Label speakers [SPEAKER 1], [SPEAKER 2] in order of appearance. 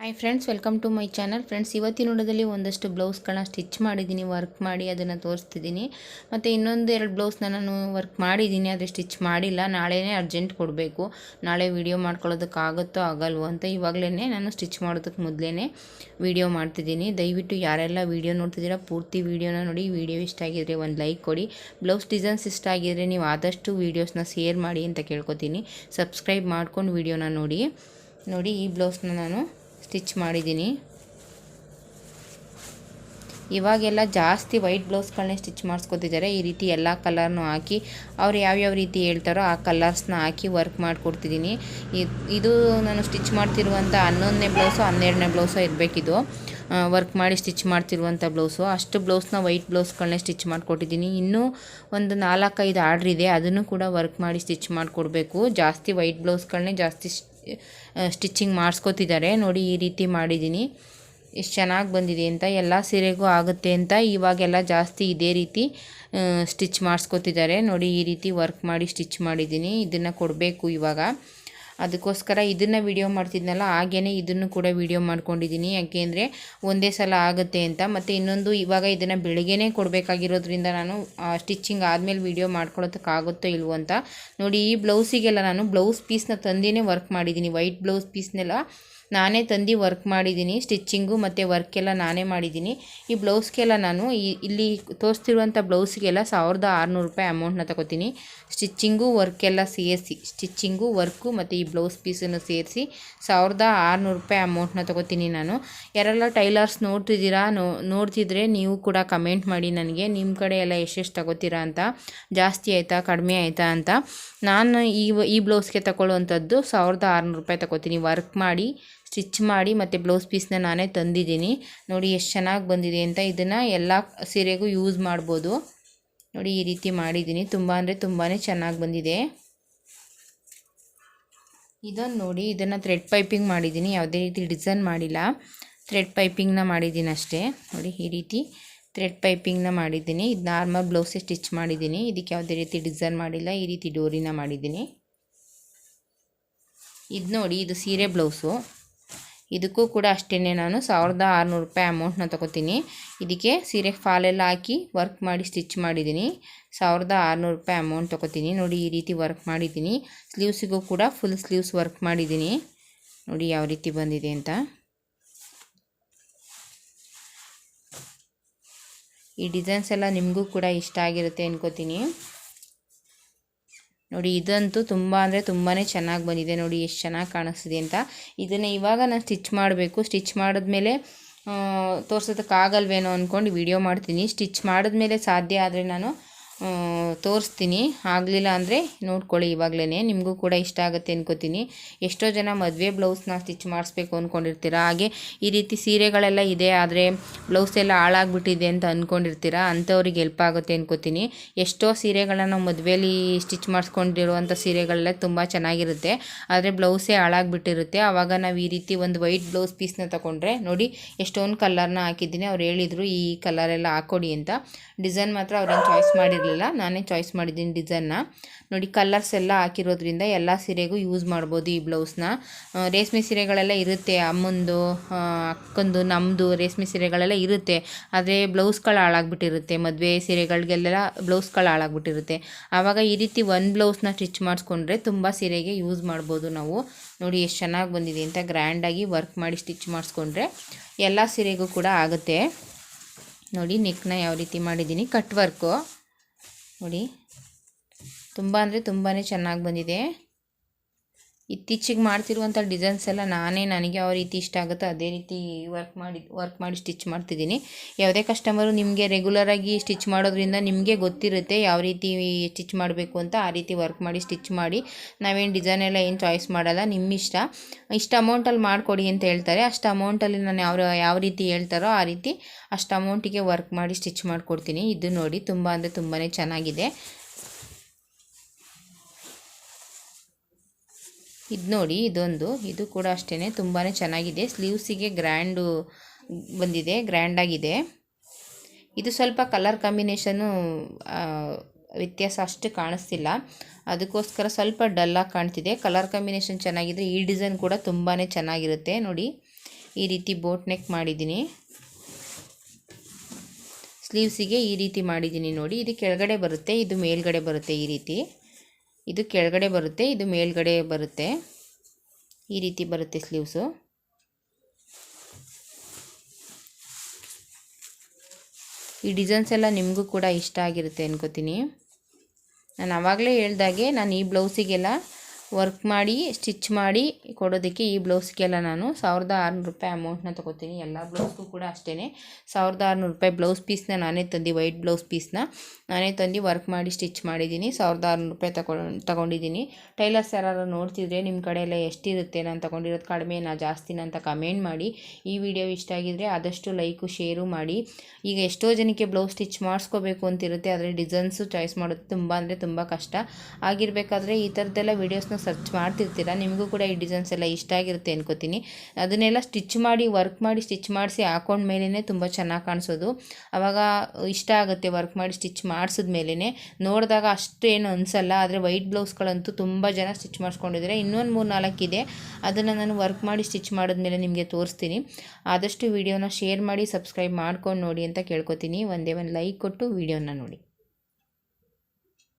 [SPEAKER 1] Hi friends welcome to my channel friends ಇವತ್ತಿನ ನೋಡೋದಲ್ಲಿ ಒಂದಷ್ಟು ಬ್ಲೌಸ್ಗಳನ್ನ ಸ್ಟಿಚ್ ಮಾಡಿದ್ದೀನಿ ವರ್ಕ್ ಮಾಡಿ ಅದನ್ನು ತೋರಿಸ್ತಿದ್ದೀನಿ. ಮತ್ತು ಇನ್ನೊಂದು ಎರಡು ಬ್ಲೌಸ್ನ ನಾನು ವರ್ಕ್ ಮಾಡಿದ್ದೀನಿ, ಆದರೆ ಸ್ಟಿಚ್ ಮಾಡಿಲ್ಲ. ನಾಳೆನೇ ಅರ್ಜೆಂಟ್ ಕೊಡಬೇಕು. ನಾಳೆ ವೀಡಿಯೋ ಮಾಡ್ಕೊಳ್ಳೋದಕ್ಕಾಗುತ್ತೋ ಆಗಲ್ವೋ ಅಂತ ಇವಾಗಲೇ ನಾನು ಸ್ಟಿಚ್ ಮಾಡೋದಕ್ಕೆ ಮೊದಲೇ ವೀಡಿಯೋ ಮಾಡ್ತಿದ್ದೀನಿ. ದಯವಿಟ್ಟು ಯಾರೆಲ್ಲ ವೀಡಿಯೋ ನೋಡ್ತಿದ್ದೀರಾ, ಪೂರ್ತಿ ವೀಡಿಯೋನ ನೋಡಿ. ವೀಡಿಯೋ ಇಷ್ಟ ಆಗಿದ್ರೆ ಒಂದು ಲೈಕ್ ಕೊಡಿ. ಬ್ಲೌಸ್ ಡಿಸೈನ್ಸ್ ಇಷ್ಟ ಆಗಿದರೆ ನೀವು ಆದಷ್ಟು ವೀಡಿಯೋಸ್ನ ಶೇರ್ ಮಾಡಿ ಅಂತ ಕೇಳ್ಕೊತೀನಿ. ಸಬ್ಸ್ಕ್ರೈಬ್ ಮಾಡ್ಕೊಂಡು ವೀಡಿಯೋನ ನೋಡಿ. ನೋಡಿ ಈ ಬ್ಲೌಸ್ನ ನಾನು ಸ್ಟಿಚ್ ಮಾಡಿದ್ದೀನಿ. ಇವಾಗೆಲ್ಲ ಜಾಸ್ತಿ ವೈಟ್ ಬ್ಲೌಸ್ಗಳನ್ನೇ ಸ್ಟಿಚ್ ಮಾಡಿಸ್ಕೊತಿದ್ದಾರೆ. ಈ ರೀತಿ ಎಲ್ಲ ಕಲರ್ನು ಹಾಕಿ, ಅವ್ರು ಯಾವ್ಯಾವ ರೀತಿ ಹೇಳ್ತಾರೋ ಆ ಕಲರ್ಸ್ನ ಹಾಕಿ ವರ್ಕ್ ಮಾಡಿಕೊಡ್ತಿದ್ದೀನಿ. ಇದು ನಾನು ಸ್ಟಿಚ್ ಮಾಡ್ತಿರುವಂಥ ಹನ್ನೊಂದನೇ ಬ್ಲೌಸು, ಹನ್ನೆರಡನೇ ಬ್ಲೌಸು ಇರಬೇಕಿದು. ವರ್ಕ್ ಮಾಡಿ ಸ್ಟಿಚ್ ಮಾಡ್ತಿರುವಂಥ ಬ್ಲೌಸು. ಅಷ್ಟು ಬ್ಲೌಸ್ನ ವೈಟ್ ಬ್ಲೌಸ್ಗಳನ್ನೇ ಸ್ಟಿಚ್ ಮಾಡಿಕೊಟ್ಟಿದ್ದೀನಿ. ಇನ್ನೂ ಒಂದು ನಾಲ್ಕೈದು ಆರ್ಡ್ರ್ ಇದೆ ಅದನ್ನು ಕೂಡ ವರ್ಕ್ ಮಾಡಿ ಸ್ಟಿಚ್ ಮಾಡಿಕೊಡ್ಬೇಕು. ಜಾಸ್ತಿ ವೈಟ್ ಬ್ಲೌಸ್ಗಳನ್ನೇ ಜಾಸ್ತಿ ಸ್ಟಿಚ್ಚಿಂಗ್ ಮಾಡಿಸ್ಕೋತಿದ್ದಾರೆ ನೋಡಿ ಈ ರೀತಿ ಮಾಡಿದ್ದೀನಿ. ಎಷ್ಟು ಚೆನ್ನಾಗಿ ಬಂದಿದೆ ಅಂತ, ಎಲ್ಲ ಸೀರೆಗೂ ಆಗುತ್ತೆ ಅಂತ, ಇವಾಗೆಲ್ಲ ಜಾಸ್ತಿ ಇದೇ ರೀತಿ ಸ್ಟಿಚ್ ಮಾಡಿಸ್ಕೋತಿದ್ದಾರೆ ನೋಡಿ ಈ ರೀತಿ ವರ್ಕ್ ಮಾಡಿ ಸ್ಟಿಚ್ ಮಾಡಿದ್ದೀನಿ. ಇದನ್ನು ಕೊಡಬೇಕು ಇವಾಗ. ಅದಕ್ಕೋಸ್ಕರ ಇದನ್ನು ವಿಡಿಯೋ ಮಾಡ್ತಿದ್ನಲ್ಲ ಹಾಗೇ ಇದನ್ನು ಕೂಡ ವಿಡಿಯೋ ಮಾಡ್ಕೊಂಡಿದ್ದೀನಿ ಯಾಕೆಂದರೆ ಒಂದೇ ಸಲ ಆಗುತ್ತೆ ಅಂತ. ಮತ್ತು ಇನ್ನೊಂದು ಇವಾಗ ಇದನ್ನು ಬೆಳಗ್ಗೆನೇ ಕೊಡಬೇಕಾಗಿರೋದ್ರಿಂದ ನಾನು ಸ್ಟಿಚ್ಚಿಂಗ್ ಆದಮೇಲೆ ವಿಡಿಯೋ ಮಾಡ್ಕೊಳ್ಳೋದಕ್ಕಾಗುತ್ತೋ ಇಲ್ವೋ ಅಂತ ನೋಡಿ, ಈ ಬ್ಲೌಸಿಗೆಲ್ಲ ನಾನು ಬ್ಲೌಸ್ ಪೀಸ್ನ ತಂದಿನೇ ವರ್ಕ್ ಮಾಡಿದ್ದೀನಿ ವೈಟ್ ಬ್ಲೌಸ್ ಪೀಸ್ನೆಲ್ಲ ನಾನೇ ತಂದು ವರ್ಕ್ ಮಾಡಿದ್ದೀನಿ ಸ್ಟಿಚ್ಚಿಂಗು ಮತ್ತು ವರ್ಕೆಲ್ಲ ನಾನೇ ಮಾಡಿದ್ದೀನಿ. ಈ ಬ್ಲೌಸ್ಗೆಲ್ಲ ನಾನು ಇಲ್ಲಿ ತೋರಿಸ್ತಿರುವಂಥ ಬ್ಲೌಸ್ಗೆಲ್ಲ ಸಾವಿರದ ಆರುನೂರು ರೂಪಾಯಿ ಅಮೌಂಟ್ನ ತಗೋತೀನಿ. ಸ್ಟಿಚ್ಚಿಂಗು ವರ್ಕೆಲ್ಲ ಸೇರಿಸಿ ಸ್ಟಿಚ್ಚಿಂಗು ವರ್ಕು ಮತ್ತು ಈ ಬ್ಲೌಸ್ ಪೀಸನ್ನು ಸೇರಿಸಿ ಸಾವಿರದ ಆರುನೂರು ರೂಪಾಯಿ ಅಮೌಂಟ್ನ ತಗೋತೀನಿ ನಾನು. ಯಾರೆಲ್ಲ ಟೈಲರ್ಸ್ ನೋಡ್ತಿದ್ದೀರಾ, ನೋ, ನೋಡ್ತಿದ್ರೆ ನೀವು ಕೂಡ ಕಮೆಂಟ್ ಮಾಡಿ ನನಗೆ. ನಿಮ್ಮ ಕಡೆ ಎಲ್ಲ ಎಷ್ಟೆಷ್ಟು ತಗೋತೀರಾ ಅಂತ. ಜಾಸ್ತಿ ಆಯಿತಾ, ಕಡಿಮೆ ಆಯಿತಾ ಅಂತ. ನಾನು ಈ ಈ ಬ್ಲೌಸ್ಗೆ ತಗೊಳ್ಳುವಂಥದ್ದು ಸಾವಿರದ ಆರುನೂರು ರೂಪಾಯಿ ತಗೋತೀನಿ. ವರ್ಕ್ ಮಾಡಿ ಸ್ಟಿಚ್ ಮಾಡಿ ಮತ್ತು ಬ್ಲೌಸ್ ಪೀಸ್ನ ನಾನೇ ತಂದಿದ್ದೀನಿ. ನೋಡಿ ಎಷ್ಟು ಚೆನ್ನಾಗಿ ಬಂದಿದೆ ಅಂತ ಇದನ್ನು ಎಲ್ಲ ಸೀರೆಗೂ ಯೂಸ್ ಮಾಡ್ಬೋದು. ನೋಡಿ ಈ ರೀತಿ ಮಾಡಿದ್ದೀನಿ. ತುಂಬ ಅಂದರೆ ತುಂಬಾ ಚೆನ್ನಾಗಿ ಬಂದಿದೆ. ಇದೊಂದು ನೋಡಿ ಇದನ್ನು ಥ್ರೆಡ್ ಪೈಪಿಂಗ್ ಮಾಡಿದ್ದೀನಿ. ಯಾವುದೇ ರೀತಿ ಡಿಸೈನ್ ಮಾಡಿಲ್ಲ. ಥ್ರೆಡ್ ಪೈಪಿಂಗ್ನ ಮಾಡಿದ್ದೀನಿ ಅಷ್ಟೇ. ನೋಡಿ ಈ ರೀತಿ ಥ್ರೆಡ್ ಪೈಪಿಂಗ್ನ ಮಾಡಿದ್ದೀನಿ. ಇದು ನಾರ್ಮಲ್ ಬ್ಲೌಸೇ ಸ್ಟಿಚ್ ಮಾಡಿದ್ದೀನಿ. ಇದಕ್ಕೆ ಯಾವುದೇ ರೀತಿ ಡಿಸೈನ್ ಮಾಡಿಲ್ಲ. ಈ ರೀತಿ ಡೋರಿನ ಮಾಡಿದ್ದೀನಿ. ಇದು ನೋಡಿ ಇದು ಸೀರೆ ಬ್ಲೌಸು ಇದಕ್ಕೂ ಕೂಡ ಅಷ್ಟೇ ನಾನು ಸಾವಿರದ ಆರುನೂರು ರೂಪಾಯಿ ಅಮೌಂಟ್ನ ತೊಗೋತೀನಿ. ಇದಕ್ಕೆ ಸೀರೆ ಫಾಲೆಲ್ಲ ಹಾಕಿ ವರ್ಕ್ ಮಾಡಿ ಸ್ಟಿಚ್ ಮಾಡಿದ್ದೀನಿ. ಸಾವಿರದ ಆರುನೂರು ರೂಪಾಯಿ ಅಮೌಂಟ್ ತೊಗೋತೀನಿ. ನೋಡಿ ಈ ರೀತಿ ವರ್ಕ್ ಮಾಡಿದ್ದೀನಿ. ಸ್ಲೀವ್ಸಿಗೂ ಕೂಡ ಫುಲ್ ಸ್ಲೀವ್ಸ್ ವರ್ಕ್ ಮಾಡಿದ್ದೀನಿ. ನೋಡಿ ಯಾವ ರೀತಿ ಬಂದಿದೆ ಅಂತ. ಈ ಡಿಸೈನ್ಸ್ ಎಲ್ಲ ನಿಮಗೂ ಕೂಡ ಇಷ್ಟ ಆಗಿರುತ್ತೆ ಅನ್ಕೋತೀನಿ. ನೋಡಿ, ಇದಂತೂ ತುಂಬ ಅಂದರೆ ತುಂಬಾ ಚೆನ್ನಾಗಿ ಬಂದಿದೆ. ನೋಡಿ, ಎಷ್ಟು ಚೆನ್ನಾಗಿ ಕಾಣಿಸ್ತಿದೆ ಅಂತ. ಇದನ್ನು ಇವಾಗ ನಾನು ಸ್ಟಿಚ್ ಮಾಡಬೇಕು. ಸ್ಟಿಚ್ ಮಾಡಿದ್ಮೇಲೆ ತೋರ್ಸೋದಕ್ಕಾಗಲ್ವೇನೋ ಅಂದ್ಕೊಂಡು ವಿಡಿಯೋ ಮಾಡ್ತೀನಿ. ಸ್ಟಿಚ್ ಮಾಡಿದ್ಮೇಲೆ ಸಾಧ್ಯ ಆದರೆ ನಾನು ತೋರಿಸ್ತೀನಿ. ಆಗಲಿಲ್ಲ ಅಂದರೆ ನೋಡ್ಕೊಳ್ಳಿ ಇವಾಗಲೇ ನಿಮಗೂ ಕೂಡ ಇಷ್ಟ ಆಗುತ್ತೆ ಅನ್ಕೋತೀನಿ. ಎಷ್ಟೋ ಜನ ಮದುವೆ ಬ್ಲೌಸ್ನ ಸ್ಟಿಚ್ ಮಾಡಿಸ್ಬೇಕು ಅಂದ್ಕೊಂಡಿರ್ತೀರ ಹಾಗೆ ಈ ರೀತಿ ಸೀರೆಗಳೆಲ್ಲ ಇದೆ, ಆದರೆ ಬ್ಲೌಸ್ ಎಲ್ಲ ಹಾಳಾಗ್ಬಿಟ್ಟಿದೆ ಅಂತ ಅಂದ್ಕೊಂಡಿರ್ತೀರ ಅಂಥವ್ರಿಗೆ ಹೆಲ್ಪ್ ಆಗುತ್ತೆ ಅನ್ಕೋತೀನಿ. ಎಷ್ಟೋ ಸೀರೆಗಳನ್ನ ಮದುವೆಯಲ್ಲಿ ಸ್ಟಿಚ್ ಮಾಡಿಸ್ಕೊಂಡಿರುವಂಥ ಸೀರೆಗಳೆಲ್ಲ ತುಂಬ ಚೆನ್ನಾಗಿರುತ್ತೆ. ಆದರೆ ಬ್ಲೌಸೇ ಹಾಳಾಗ್ಬಿಟ್ಟಿರುತ್ತೆ. ಆವಾಗ ನಾವು ಈ ರೀತಿ ಒಂದು ವೈಟ್ ಬ್ಲೌಸ್ ಪೀಸ್ನ ತಗೊಂಡ್ರೆ ನೋಡಿ, ಎಷ್ಟೊಂದು ಕಲ್ಲರ್ನ ಹಾಕಿದ್ದೀನಿ. ಅವ್ರು ಹೇಳಿದರು ಈ ಕಲರೆಲ್ಲ ಹಾಕ್ಕೊಡಿ ಅಂತ. ಡಿಸೈನ್ ಮಾತ್ರ ಅವ್ರೇನು ಚಾಯ್ಸ್ ಮಾಡಿರಲಿಲ್ಲ. ನಾನೇ ಚಾಯ್ಸ್ ಮಾಡಿದ್ದೀನಿ ಡಿಸೈನ್ನ ನೋಡಿ ಕಲರ್ಸ್ ಎಲ್ಲ ಹಾಕಿರೋದ್ರಿಂದ ಎಲ್ಲ ಸೀರೆಗೂ ಯೂಸ್ ಮಾಡ್ಬೋದು ಈ ಬ್ಲೌಸ್ನ ರೇಷ್ಮೆ ಸೀರೆಗಳೆಲ್ಲ ಇರುತ್ತೆ ಅಮ್ಮಂದು ಅಕ್ಕಂದು ನಮ್ಮದು ರೇಷ್ಮೆ ಸೀರೆಗಳೆಲ್ಲ ಇರುತ್ತೆ. ಆದರೆ ಬ್ಲೌಸ್ಗಳು ಹಾಳಾಗ್ಬಿಟ್ಟಿರುತ್ತೆ. ಮದುವೆ ಸೀರೆಗಳಿಗೆಲ್ಲ ಬ್ಲೌಸ್ಗಳು ಹಾಳಾಗ್ಬಿಟ್ಟಿರುತ್ತೆ. ಆವಾಗ ಈ ರೀತಿ ಒಂದು ಬ್ಲೌಸ್ನ ಸ್ಟಿಚ್ ಮಾಡಿಸ್ಕೊಂಡ್ರೆ ತುಂಬ ಸೀರೆಗೆ ಯೂಸ್ ಮಾಡ್ಬೋದು ನಾವು. ನೋಡಿ ಎಷ್ಟು ಚೆನ್ನಾಗಿ ಬಂದಿದೆ ಅಂತ ಗ್ರ್ಯಾಂಡಾಗಿ ವರ್ಕ್ ಮಾಡಿ ಸ್ಟಿಚ್ ಮಾಡಿಸ್ಕೊಂಡ್ರೆ ಎಲ್ಲ ಸೀರೆಗೂ ಕೂಡ ಆಗುತ್ತೆ. ನೋಡಿ ನೆಕ್ನ ಯಾವ ರೀತಿ ಮಾಡಿದ್ದೀನಿ. ಕಟ್ ವರ್ಕು ನೋಡಿ. ತುಂಬ ಅಂದರೆ ತುಂಬಾ ಚೆನ್ನಾಗಿ ಬಂದಿದೆ. ಇತ್ತೀಚೆಗೆ ಮಾಡ್ತಿರುವಂಥ ಡಿಸೈನ್ಸ್ ಎಲ್ಲ ನಾನೇ, ನನಗೆ ಯಾವ ರೀತಿ ಇಷ್ಟ ಆಗುತ್ತೋ ಅದೇ ರೀತಿ ವರ್ಕ್ ಮಾಡಿ ವರ್ಕ್ ಮಾಡಿ ಸ್ಟಿಚ್ ಮಾಡ್ತಿದ್ದೀನಿ. ಯಾವುದೇ ಕಸ್ಟಮರು ನಿಮಗೆ ರೆಗ್ಯುಲರಾಗಿ ಸ್ಟಿಚ್ ಮಾಡೋದ್ರಿಂದ ನಿಮಗೆ ಗೊತ್ತಿರುತ್ತೆ ಯಾವ ರೀತಿ ಸ್ಟಿಚ್ ಮಾಡಬೇಕು ಅಂತ, ಆ ರೀತಿ ವರ್ಕ್ ಮಾಡಿ ಸ್ಟಿಚ್ ಮಾಡಿ. ನಾವೇನು ಡಿಸೈನ್ ಎಲ್ಲ ಏನು ಚಾಯ್ಸ್ ಮಾಡಲ್ಲ ನಿಮ್ಮ ಇಷ್ಟ. ಇಷ್ಟು ಅಮೌಂಟಲ್ಲಿ ಮಾಡಿಕೊಡಿ ಅಂತ ಹೇಳ್ತಾರೆ. ಅಷ್ಟು ಅಮೌಂಟಲ್ಲಿ ನಾನು ಯಾವ ಯಾವ ರೀತಿ ಹೇಳ್ತಾರೋ ಆ ರೀತಿ ಅಷ್ಟು ಅಮೌಂಟಿಗೆ ವರ್ಕ್ ಮಾಡಿ ಸ್ಟಿಚ್ ಮಾಡಿಕೊಡ್ತೀನಿ. ಇದು ನೋಡಿ ತುಂಬ ಅಂದರೆ ತುಂಬಾ ಚೆನ್ನಾಗಿದೆ. ಇದು ನೋಡಿ ಇದೊಂದು. ಇದು ಕೂಡ ಅಷ್ಟೇ ತುಂಬಾ ಚೆನ್ನಾಗಿದೆ. ಸ್ಲೀವ್ಸಿಗೆ ಗ್ರ್ಯಾಂಡು ಬಂದಿದೆ. ಗ್ರ್ಯಾಂಡಾಗಿದೆ ಇದು ಸ್ವಲ್ಪ ಕಲರ್ ಕಾಂಬಿನೇಷನು ವ್ಯತ್ಯಾಸ ಅಷ್ಟು ಕಾಣಿಸ್ತಿಲ್ಲ. ಅದಕ್ಕೋಸ್ಕರ ಸ್ವಲ್ಪ ಡಲ್ಲಾಗಿ ಕಾಣ್ತಿದೆ. ಕಲರ್ ಕಾಂಬಿನೇಷನ್ ಚೆನ್ನಾಗಿದೆ ಈ ಡಿಸೈನ್ ಕೂಡ ತುಂಬಾ ಚೆನ್ನಾಗಿರುತ್ತೆ. ನೋಡಿ, ಈ ರೀತಿ ಬೋಟ್ ನೆಕ್ ಮಾಡಿದ್ದೀನಿ. ಸ್ಲೀವ್ಸಿಗೆ ಈ ರೀತಿ ಮಾಡಿದ್ದೀನಿ ನೋಡಿ. ಇದು ಕೆಳಗಡೆ ಬರುತ್ತೆ, ಇದು ಮೇಲ್ಗಡೆ ಬರುತ್ತೆ ಈ ರೀತಿ. ಇದು ಕೆಳಗಡೆ ಬರುತ್ತೆ, ಇದು ಮೇಲ್ಗಡೆ ಬರುತ್ತೆ. ಈ ರೀತಿ ಬರುತ್ತೆ ಸ್ಲೀವ್ಸು. ಈ ಡಿಸೈನ್ಸ್ ಎಲ್ಲ ನಿಮಗೂ ಕೂಡ ಇಷ್ಟ ಆಗಿರುತ್ತೆ ಅನ್ಕೋತೀನಿ. ನಾನು ಆವಾಗಲೇ ಹೇಳ್ದಾಗೆ ನಾನು ಈ ಬ್ಲೌಸಿಗೆಲ್ಲ ವರ್ಕ್ ಮಾಡಿ ಸ್ಟಿಚ್ ಮಾಡಿ ಕೊಡೋದಕ್ಕೆ ಈ ಬ್ಲೌಸ್ಗೆಲ್ಲ ನಾನು ಸಾವಿರದ ಆರುನೂರು ರೂಪಾಯಿ ಅಮೌಂಟ್ನ ತೊಗೋತೀನಿ. ಎಲ್ಲ ಬ್ಲೌಸ್ಗೂ ಕೂಡ ಅಷ್ಟೇ ಸಾವಿರದ ಆರುನೂರು ರೂಪಾಯಿ ಬ್ಲೌಸ್ ಪೀಸ್ನ ನಾನೇ ತಂದು ವೈಟ್ ಬ್ಲೌಸ್ ಪೀಸ್ನ ನಾನೇ ತಂದು ವರ್ಕ್ ಮಾಡಿ ಸ್ಟಿಚ್ ಮಾಡಿದ್ದೀನಿ. ಸಾವಿರದ ಆರುನೂರು ರೂಪಾಯಿ ತಗೊಂಡು ತೊಗೊಂಡಿದ್ದೀನಿ. ಟೈಲರ್ಸ್ ಯಾರು ನೋಡ್ತಿದ್ರೆ ನಿಮ್ಮ ಕಡೆ ಎಲ್ಲ ಎಷ್ಟಿರುತ್ತೆ ನಾನು ತಗೊಂಡಿರೋದು ಕಡಿಮೆನಾ ಜಾಸ್ತಿನ ಅಂತ ಕಮೆಂಟ್ ಮಾಡಿ. ಈ ವಿಡಿಯೋ ಇಷ್ಟ ಆಗಿದ್ರೆ ಆದಷ್ಟು ಲೈಕು ಶೇರು ಮಾಡಿ. ಈಗ ಎಷ್ಟೋ ಜನಕ್ಕೆ ಬ್ಲೌಸ್ ಸ್ಟಿಚ್ ಮಾಡಿಸ್ಕೋಬೇಕು ಅಂತಿರುತ್ತೆ, ಆದರೆ ಡಿಸೈನ್ಸು ಚಾಯ್ಸ್ ಮಾಡೋದು ತುಂಬ ಅಂದರೆ ತುಂಬ ಕಷ್ಟ. ಆಗಿರಬೇಕಾದ್ರೆ ಈ ಥರದ್ದೆಲ್ಲ ವೀಡಿಯೋಸ್ನ ಸರ್ಚ್ ಮಾಡ್ತಿರ್ತೀರ, ನಿಮಗೂ ಕೂಡ ಈ ಡಿಸೈನ್ಸ್ ಎಲ್ಲ ಇಷ್ಟ ಆಗಿರುತ್ತೆ ಅನ್ಕೋತೀನಿ. ಅದನ್ನೆಲ್ಲ ಸ್ಟಿಚ್ ಮಾಡಿ ವರ್ಕ್ ಮಾಡಿ ಸ್ಟಿಚ್ ಮಾಡಿಸಿ ಹಾಕೊಂಡ ಮೇಲೇ ತುಂಬ ಚೆನ್ನಾಗಿ ಕಾಣಿಸೋದು. ಆವಾಗ ಇಷ್ಟ ಆಗುತ್ತೆ ವರ್ಕ್ ಮಾಡಿ ಸ್ಟಿಚ್ ಮಾಡಿಸಿದ ಮೇಲೇ ನೋಡಿದಾಗ ಅಷ್ಟೇನು ಅನಿಸಲ್ಲ, ಆದರೆ ವೈಟ್ ಬ್ಲೌಸ್ಗಳಂತೂ ತುಂಬ ಜನ ಸ್ಟಿಚ್ ಮಾಡಿಸ್ಕೊಂಡಿದ್ದಾರೆ ಇನ್ನೊಂದು ಮೂರು ನಾಲ್ಕು ಇದೆ. ಅದನ್ನು ನಾನು ವರ್ಕ್ ಮಾಡಿ ಸ್ಟಿಚ್ ಮಾಡಿದ್ಮೇಲೆ ನಿಮಗೆ ತೋರಿಸ್ತೀನಿ. ಆದಷ್ಟು ವಿಡಿಯೋನ ಶೇರ್ ಮಾಡಿ ಸಬ್ಸ್ಕ್ರೈಬ್ ಮಾಡ್ಕೊಂಡು ನೋಡಿ ಅಂತ ಕೇಳ್ಕೊತೀನಿ. ಒಂದೇ ಒಂದು ಲೈಕ್ ಕೊಟ್ಟು ವೀಡಿಯೋನ ನೋಡಿ.